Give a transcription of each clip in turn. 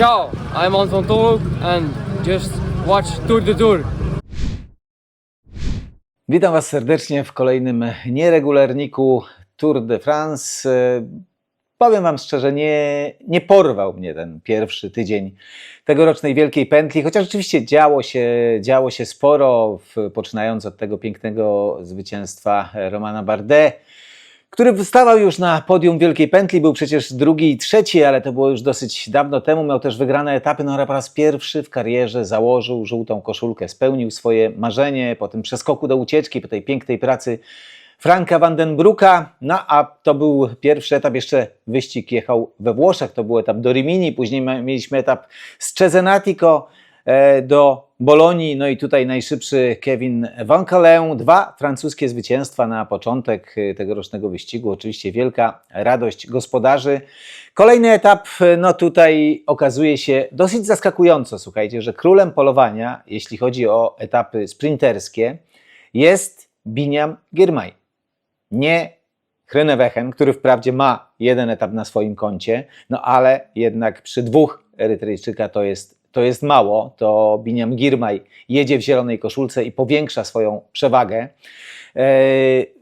Ciao, I'm Anton Toluk and just watch Tour de Tour. Witam Was serdecznie w kolejnym nieregularniku Tour de France. Powiem Wam szczerze, nie, nie porwał mnie ten pierwszy tydzień tegorocznej Wielkiej Pętli, chociaż rzeczywiście działo się, działo się sporo, w, poczynając od tego pięknego zwycięstwa Romana Bardet, który wystawał już na podium Wielkiej Pętli, był przecież drugi i trzeci, ale to było już dosyć dawno temu, miał też wygrane etapy, no ale po raz pierwszy w karierze założył żółtą koszulkę, spełnił swoje marzenie po tym przeskoku do ucieczki, po tej pięknej pracy Franka Vandenbrucka, no a to był pierwszy etap, jeszcze wyścig jechał we Włoszech, to był etap do Rimini, później mieliśmy etap z Cesenatico e, do Bolonii, no i tutaj najszybszy Kevin Van Calais, dwa francuskie zwycięstwa na początek e, tegorocznego wyścigu, oczywiście wielka radość gospodarzy. Kolejny etap, e, no tutaj okazuje się dosyć zaskakująco, słuchajcie, że królem polowania, jeśli chodzi o etapy sprinterskie, jest Biniam Girmay. Nie Hrynewechen, który wprawdzie ma jeden etap na swoim koncie, no ale jednak przy dwóch Erytrejczyka to jest, to jest mało. To Biniam Girmay jedzie w zielonej koszulce i powiększa swoją przewagę.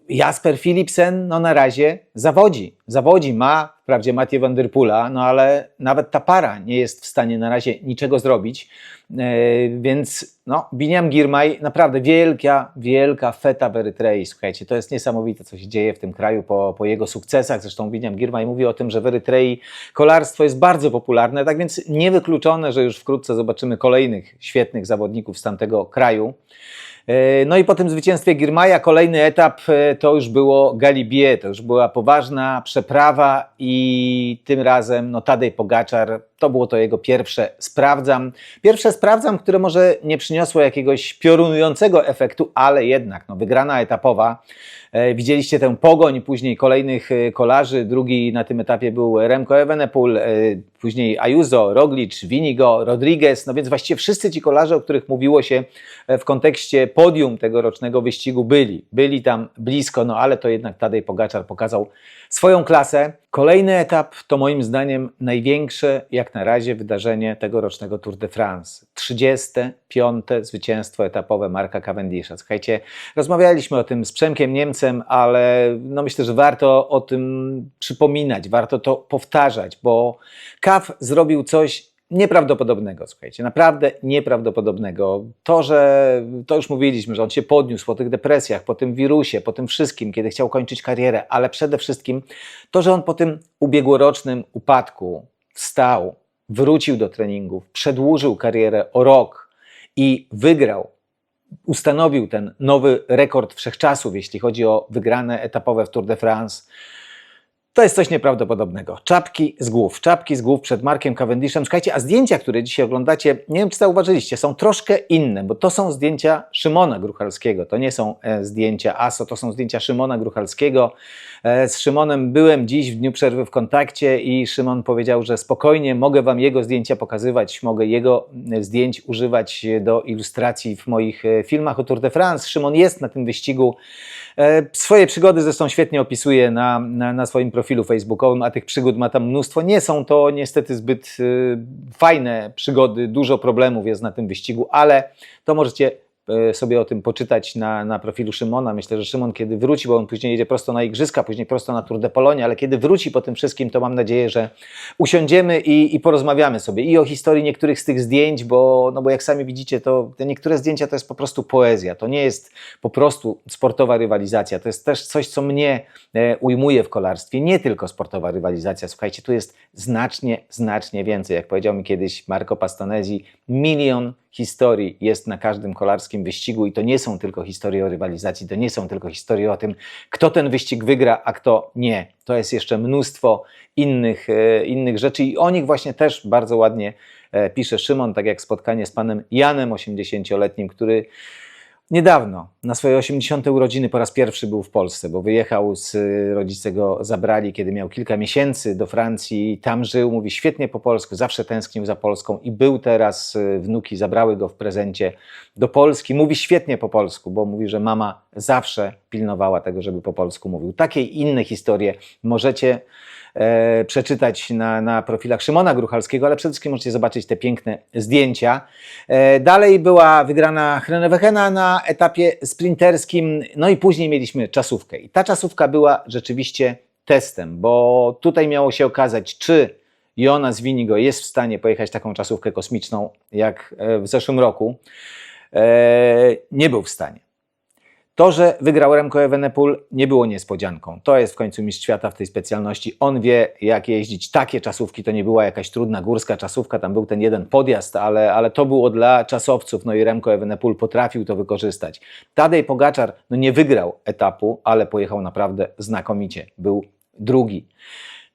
Jasper Philipsen no na razie zawodzi. Zawodzi, ma wprawdzie Mathieu van der Poola, no ale nawet ta para nie jest w stanie na razie niczego zrobić. E, więc no, Biniam Girmay, naprawdę wielka, wielka feta w Erytrei. Słuchajcie, to jest niesamowite, co się dzieje w tym kraju po, po jego sukcesach. Zresztą Biniam Girmay mówi o tym, że w Erytrei kolarstwo jest bardzo popularne, tak więc niewykluczone, że już wkrótce zobaczymy kolejnych świetnych zawodników z tamtego kraju. E, No i po tym zwycięstwie Girmaja kolejny etap e, to już było Galibier, to już była poważna przeprawa i tym razem no, Tadej Pogaczar, to było to jego pierwsze sprawdzam. Pierwsze sprawdzam, które może nie przyniosło jakiegoś piorunującego efektu, ale jednak no, wygrana etapowa. E, Widzieliście tę pogoń później kolejnych e, kolarzy. Drugi na tym etapie był Remco Evenepoel, e, później Ayuso, Roglic, Winigo, Rodriguez. No więc właściwie wszyscy ci kolarze, o których mówiło się w kontekście podium tegorocznego wyścigu byli. Byli tam blisko, no ale to jednak Tadej Pogaczar pokazał swoją klasę. Kolejny etap to moim zdaniem największe jak na razie wydarzenie tegorocznego Tour de France. 35. zwycięstwo etapowe Marka Cavendisha. Słuchajcie, rozmawialiśmy o tym z Przemkiem Niemcem, ale no myślę, że warto o tym przypominać, warto to powtarzać, bo Cav zrobił coś nieprawdopodobnego, słuchajcie, naprawdę nieprawdopodobnego. To, że to już mówiliśmy, że on się podniósł po tych depresjach, po tym wirusie, po tym wszystkim, kiedy chciał kończyć karierę, ale przede wszystkim to, że on po tym ubiegłorocznym upadku wstał, wrócił do treningów, przedłużył karierę o rok i wygrał ustanowił ten nowy rekord wszechczasów, jeśli chodzi o wygrane etapowe w Tour de France. To jest coś nieprawdopodobnego. Czapki z głów, czapki z głów przed Markiem Cavendishem. Słuchajcie, a zdjęcia, które dzisiaj oglądacie, nie wiem czy zauważyliście, są troszkę inne, bo to są zdjęcia Szymona Gruchalskiego. To nie są e, zdjęcia ASO, to są zdjęcia Szymona Gruchalskiego. E, z Szymonem byłem dziś w dniu przerwy w kontakcie i Szymon powiedział, że spokojnie mogę wam jego zdjęcia pokazywać, mogę jego e, zdjęć używać do ilustracji w moich filmach o Tour de France. Szymon jest na tym wyścigu. E, Swoje przygody zresztą świetnie opisuje na, na, na swoim profilu facebookowym, a tych przygód ma tam mnóstwo. Nie są to niestety zbyt y, fajne przygody, dużo problemów jest na tym wyścigu, ale to możecie sobie o tym poczytać na, na profilu Szymona. Myślę, że Szymon kiedy wróci, bo on później jedzie prosto na Igrzyska, później prosto na Tour de Polonia, ale kiedy wróci po tym wszystkim, to mam nadzieję, że usiądziemy i, i porozmawiamy sobie i o historii niektórych z tych zdjęć, bo, no bo jak sami widzicie, to te niektóre zdjęcia to jest po prostu poezja. To nie jest po prostu sportowa rywalizacja. To jest też coś, co mnie e, ujmuje w kolarstwie. Nie tylko sportowa rywalizacja. Słuchajcie, tu jest znacznie, znacznie więcej. Jak powiedział mi kiedyś Marco Pastonesi, milion historii jest na każdym kolarskim wyścigu i to nie są tylko historie o rywalizacji, to nie są tylko historie o tym, kto ten wyścig wygra, a kto nie. To jest jeszcze mnóstwo innych, e, innych rzeczy i o nich właśnie też bardzo ładnie e, pisze Szymon, tak jak spotkanie z panem Janem, 80-letnim, który Niedawno, na swoje 80. urodziny, po raz pierwszy był w Polsce, bo wyjechał z rodzice go zabrali, kiedy miał kilka miesięcy do Francji. Tam żył, mówi świetnie po polsku, zawsze tęsknił za Polską i był teraz. y, Wnuki zabrały go w prezencie do Polski. Mówi świetnie po polsku, bo mówi, że mama zawsze pilnowała tego, żeby po polsku mówił. Takie inne historie możecie e, przeczytać na, na profilach Szymona Gruchalskiego, ale przede wszystkim możecie zobaczyć te piękne zdjęcia. E, dalej była wygrana Hrenewechena na etapie sprinterskim, no i później mieliśmy czasówkę. I ta czasówka była rzeczywiście testem, bo tutaj miało się okazać, czy Jonas Winigo jest w stanie pojechać taką czasówkę kosmiczną jak e, w zeszłym roku. E, nie był w stanie. To, że wygrał Remco Evenepoel nie było niespodzianką. To jest w końcu mistrz świata w tej specjalności. On wie, jak jeździć. Takie czasówki to nie była jakaś trudna górska czasówka, tam był ten jeden podjazd, ale, ale to było dla czasowców. No i Remco Evenepoel potrafił to wykorzystać. Tadej Pogaczar no nie wygrał etapu, ale pojechał naprawdę znakomicie. Był drugi.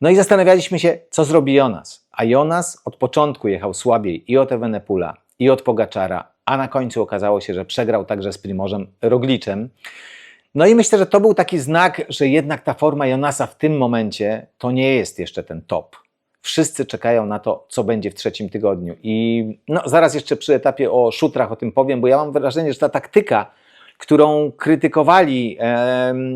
No i zastanawialiśmy się, co zrobi Jonas. A Jonas od początku jechał słabiej i od Evenepula, i od Pogaczara, a na końcu okazało się, że przegrał także z Primożem Rogliczem. No i myślę, że to był taki znak, że jednak ta forma Jonasa w tym momencie to nie jest jeszcze ten top. Wszyscy czekają na to, co będzie w trzecim tygodniu. I no, zaraz jeszcze przy etapie o szutrach o tym powiem, bo ja mam wrażenie, że ta taktyka, którą krytykowali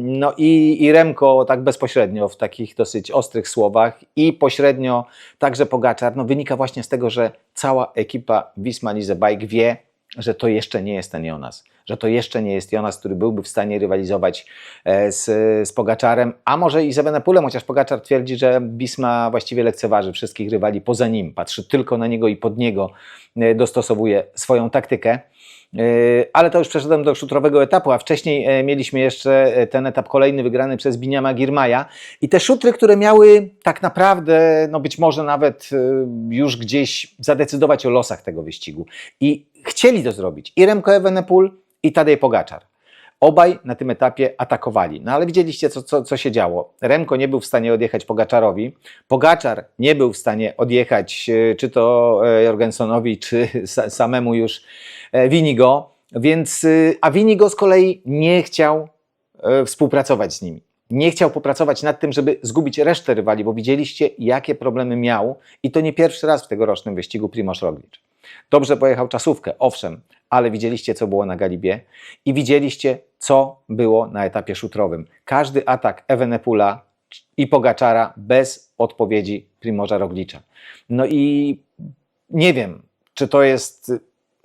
no i, i Remko tak bezpośrednio w takich dosyć ostrych słowach i pośrednio także Pogaczar, no wynika właśnie z tego, że cała ekipa Wisma Lize Bike wie, że to jeszcze nie jest ten Jonas, że to jeszcze nie jest Jonas, który byłby w stanie rywalizować e, z, z Pogaczarem, a może i z Evenepulem, chociaż Pogaczar twierdzi, że Bisma właściwie lekceważy wszystkich rywali poza nim, patrzy tylko na niego i pod niego e, dostosowuje swoją taktykę. E, Ale to już przeszedłem do szutrowego etapu, a wcześniej mieliśmy jeszcze ten etap kolejny wygrany przez Biniama Girmaja i te szutry, które miały tak naprawdę, no być może nawet już gdzieś zadecydować o losach tego wyścigu. I chcieli to zrobić i Remco Evenepoel i Tadej Pogaczar. Obaj na tym etapie atakowali. No ale widzieliście, co, co, co się działo. Remko nie był w stanie odjechać Pogaczarowi. Pogaczar nie był w stanie odjechać e, czy to e, Jorgensonowi, czy sa, samemu już e, Winigo. Więc, a Winigo z kolei nie chciał współpracować z nimi. Nie chciał popracować nad tym, żeby zgubić resztę rywali, bo widzieliście, jakie problemy miał i to nie pierwszy raz w tegorocznym wyścigu Primoz Roglic. Dobrze pojechał czasówkę, owszem, ale widzieliście, co było na Galibie i widzieliście, co było na etapie szutrowym. Każdy atak Evenepula i Pogaczara bez odpowiedzi Primoża Roglicza. No i nie wiem, czy to jest...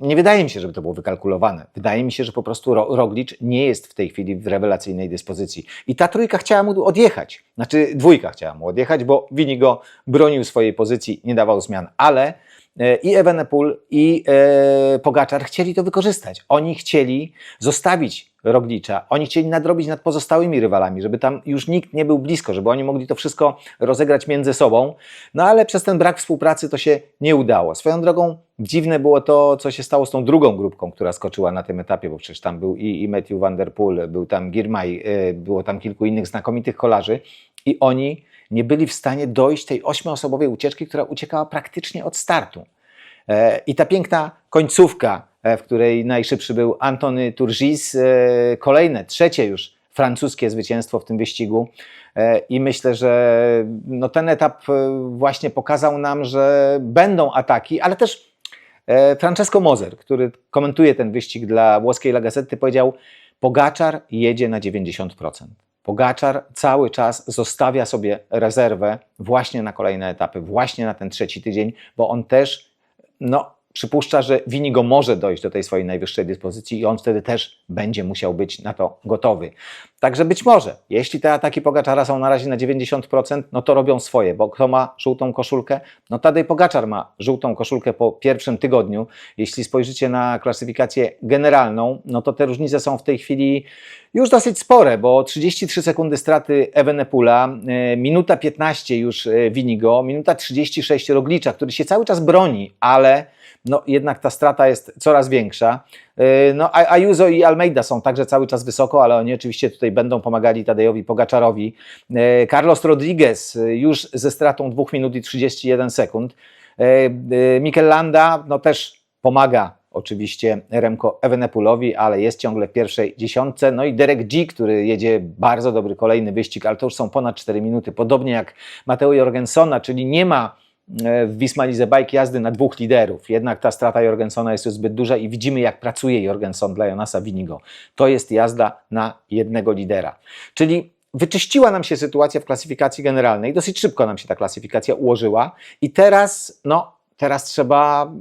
Nie wydaje mi się, żeby to było wykalkulowane. Wydaje mi się, że po prostu Ro- Roglicz nie jest w tej chwili w rewelacyjnej dyspozycji. I ta trójka chciała mu odjechać. Znaczy dwójka chciała mu odjechać, bo Winigo bronił swojej pozycji, nie dawał zmian. Ale i Evenepoel i e, Pogaczar chcieli to wykorzystać. Oni chcieli zostawić Roglicza, oni chcieli nadrobić nad pozostałymi rywalami, żeby tam już nikt nie był blisko, żeby oni mogli to wszystko rozegrać między sobą. No ale przez ten brak współpracy to się nie udało. Swoją drogą dziwne było to, co się stało z tą drugą grupką, która skoczyła na tym etapie, bo przecież tam był i, i Matthew Van Der Poel, był tam Girmay, e, było tam kilku innych znakomitych kolarzy i oni nie byli w stanie dojść tej ośmioosobowej ucieczki, która uciekała praktycznie od startu. E, I ta piękna końcówka, e, w której najszybszy był Antony Turgis, e, kolejne, trzecie już francuskie zwycięstwo w tym wyścigu. I myślę, że no ten etap właśnie pokazał nam, że będą ataki, ale też Francesco Moser, który komentuje ten wyścig dla włoskiej La Gazzetta, powiedział: Pogaczar jedzie na 90%. Pogaczar cały czas zostawia sobie rezerwę właśnie na kolejne etapy, właśnie na ten trzeci tydzień, bo on też no, przypuszcza, że Winigo może dojść do tej swojej najwyższej dyspozycji i on wtedy też będzie musiał być na to gotowy. Także być może, jeśli te ataki Pogaczara są na razie na 90%, no to robią swoje, bo kto ma żółtą koszulkę? No Tadej Pogaczar ma żółtą koszulkę po pierwszym tygodniu. Jeśli spojrzycie na klasyfikację generalną, no to te różnice są w tej chwili już dosyć spore, bo 33 sekundy straty Evenepula, e, minuta 15 już e, Winigo, minuta 36 Roglicza, który się cały czas broni, ale no jednak ta strata jest coraz większa. E, No, Ayuso i Almeida są także cały czas wysoko, ale oni oczywiście tutaj będą pomagali Tadejowi Pogaczarowi. E, Carlos Rodriguez e, już ze stratą 2 minut i 31 sekund. Mikel Landa no też pomaga oczywiście Remco Evenepoelowi, ale jest ciągle w pierwszej dziesiątce. No i Derek G, który jedzie bardzo dobry kolejny wyścig, ale to już są ponad 4 minuty, podobnie jak Mateo Jorgensona, czyli nie ma w Wismalize Bike jazdy na dwóch liderów. Jednak ta strata Jorgensona jest już zbyt duża i widzimy, jak pracuje Jorgenson dla Jonasa Winigo. To jest jazda na jednego lidera. Czyli wyczyściła nam się sytuacja w klasyfikacji generalnej. Dosyć szybko nam się ta klasyfikacja ułożyła i teraz, no, teraz trzeba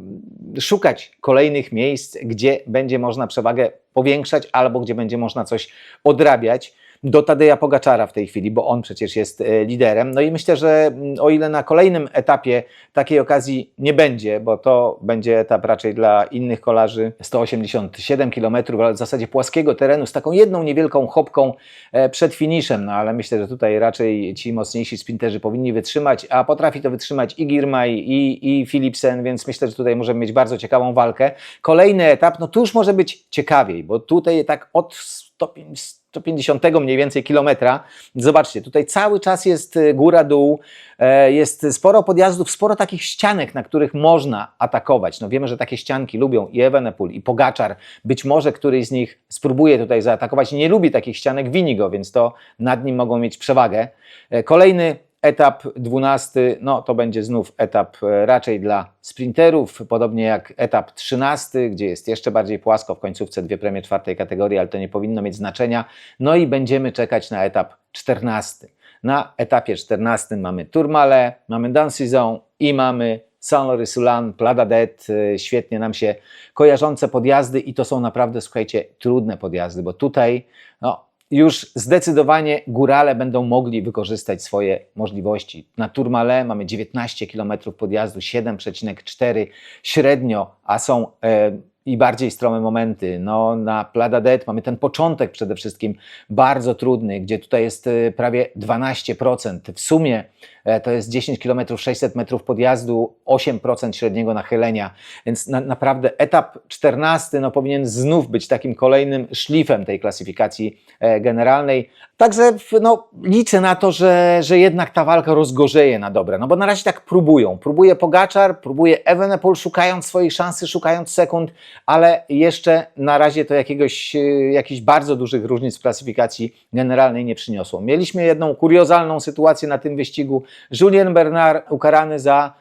szukać kolejnych miejsc, gdzie będzie można przewagę powiększać albo gdzie będzie można coś odrabiać do Tadeja Pogaczara w tej chwili, bo on przecież jest e, liderem. No i myślę, że mm, o ile na kolejnym etapie takiej okazji nie będzie, bo to będzie etap raczej dla innych kolarzy 187 km, ale w zasadzie płaskiego terenu z taką jedną niewielką chopką e, przed finiszem, no ale myślę, że tutaj raczej ci mocniejsi sprinterzy powinni wytrzymać, a potrafi to wytrzymać i Girmay i, i Philipsen, więc myślę, że tutaj możemy mieć bardzo ciekawą walkę. Kolejny etap, no tu już może być ciekawiej, bo tutaj tak od stopień 150 mniej więcej kilometra. Zobaczcie, tutaj cały czas jest y, góra-dół, e, jest sporo podjazdów, sporo takich ścianek, na których można atakować. No wiemy, że takie ścianki lubią i Evenepoel, i Pogaczar. Być może któryś z nich spróbuje tutaj zaatakować. Nie lubi takich ścianek Winigo, więc to nad nim mogą mieć przewagę. E, Kolejny Etap 12, no to będzie znów etap e, raczej dla sprinterów, podobnie jak etap 13, gdzie jest jeszcze bardziej płasko, w końcówce dwie premie czwartej kategorii, ale to nie powinno mieć znaczenia. No i będziemy czekać na etap 14. Na etapie 14 mamy Tourmalet, mamy Dancizon i mamy Saint-Laury-Soulan, Plada Det, e, świetnie nam się kojarzące podjazdy i to są naprawdę, słuchajcie, trudne podjazdy, bo tutaj no, już zdecydowanie górale będą mogli wykorzystać swoje możliwości. Na Tourmalet mamy 19 km podjazdu, 7,4 średnio, a są e, i bardziej strome momenty. No, na Plada Det mamy ten początek przede wszystkim bardzo trudny, gdzie tutaj jest e, prawie 12%. W sumie e, to jest 10 km 600 metrów podjazdu, 8% średniego nachylenia, więc na, naprawdę etap 14 no, powinien znów być takim kolejnym szlifem tej klasyfikacji e, generalnej. Także no, liczę na to, że, że jednak ta walka rozgorzeje na dobre, no bo na razie tak próbują. Próbuje Pogaczar, próbuje Evenepoel, szukając swojej szansy, szukając sekund, ale jeszcze na razie to jakiegoś, jakichś bardzo dużych różnic w klasyfikacji generalnej nie przyniosło. Mieliśmy jedną kuriozalną sytuację na tym wyścigu. Julien Bernard ukarany za,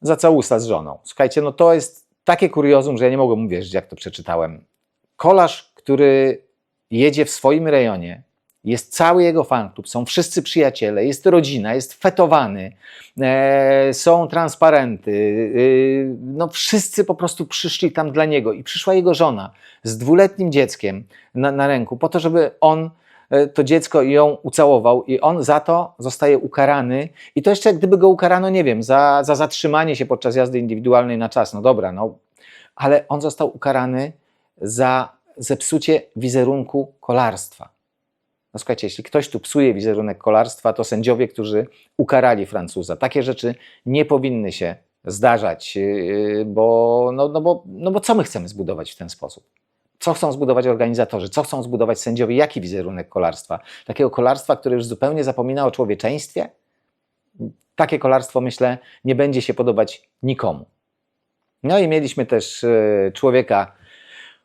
za całusa z żoną. Słuchajcie, no to jest takie kuriozum, że ja nie mogłem uwierzyć, jak to przeczytałem. Kolarz, który jedzie w swoim rejonie, jest cały jego fanklub, są wszyscy przyjaciele, jest rodzina, jest fetowany, e, są transparenty, e, no wszyscy po prostu przyszli tam dla niego i przyszła jego żona z dwuletnim dzieckiem na, na ręku po to, żeby on e, to dziecko ją ucałował i on za to zostaje ukarany. I to jeszcze gdyby go ukarano, nie wiem, za, za zatrzymanie się podczas jazdy indywidualnej na czas, no dobra, no, ale on został ukarany za zepsucie wizerunku kolarstwa. No słuchajcie, jeśli ktoś tu psuje wizerunek kolarstwa, to sędziowie, którzy ukarali Francuza. Takie rzeczy nie powinny się zdarzać, yy, bo, no, no, bo, no bo co my chcemy zbudować w ten sposób? Co chcą zbudować organizatorzy? Co chcą zbudować sędziowie? Jaki wizerunek kolarstwa? Takiego kolarstwa, które już zupełnie zapomina o człowieczeństwie? Takie kolarstwo, myślę, nie będzie się podobać nikomu. No i mieliśmy też yy, człowieka,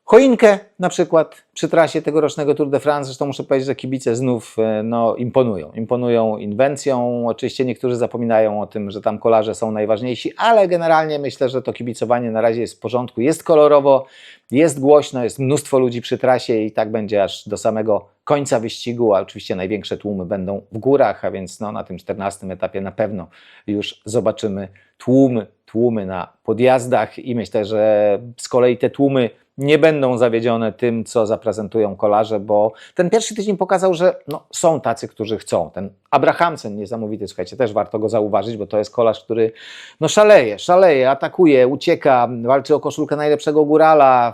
Choinkę na przykład przy trasie tegorocznego Tour de France, zresztą muszę powiedzieć, że kibice znów e, no, imponują. Imponują inwencją, oczywiście niektórzy zapominają o tym, że tam kolarze są najważniejsi, ale generalnie myślę, że to kibicowanie na razie jest w porządku, jest kolorowo, jest głośno, jest mnóstwo ludzi przy trasie i tak będzie aż do samego końca wyścigu, a oczywiście największe tłumy będą w górach, a więc no, na tym 14 etapie na pewno już zobaczymy tłumy, tłumy na podjazdach i myślę, że z kolei te tłumy nie będą zawiedzione tym, co zaprezentują kolarze, bo ten pierwszy tydzień pokazał, że no, są tacy, którzy chcą. Ten Abrahamsen niesamowity, słuchajcie, też warto go zauważyć, bo to jest kolarz, który no, szaleje, szaleje, atakuje, ucieka, walczy o koszulkę najlepszego górala.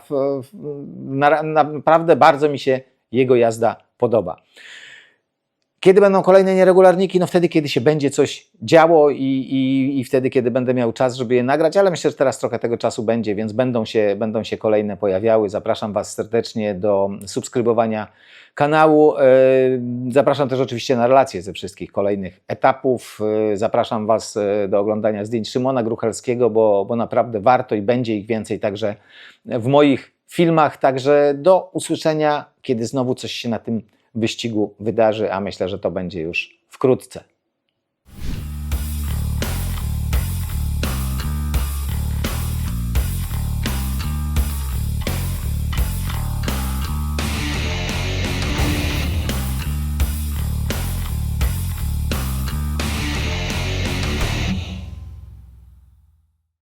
Na, naprawdę bardzo mi się jego jazda podoba. Kiedy będą kolejne nieregularniki? No wtedy, kiedy się będzie coś działo i, i, i wtedy, kiedy będę miał czas, żeby je nagrać, ale myślę, że teraz trochę tego czasu będzie, więc będą się, będą się kolejne pojawiały. Zapraszam Was serdecznie do subskrybowania kanału. E, zapraszam też oczywiście na relacje ze wszystkich kolejnych etapów. E, zapraszam Was e, do oglądania zdjęć Szymona Gruchalskiego, bo, bo naprawdę warto i będzie ich więcej także w moich filmach. Także do usłyszenia, kiedy znowu coś się na tym wyścigu wydarzy, a myślę, że to będzie już wkrótce.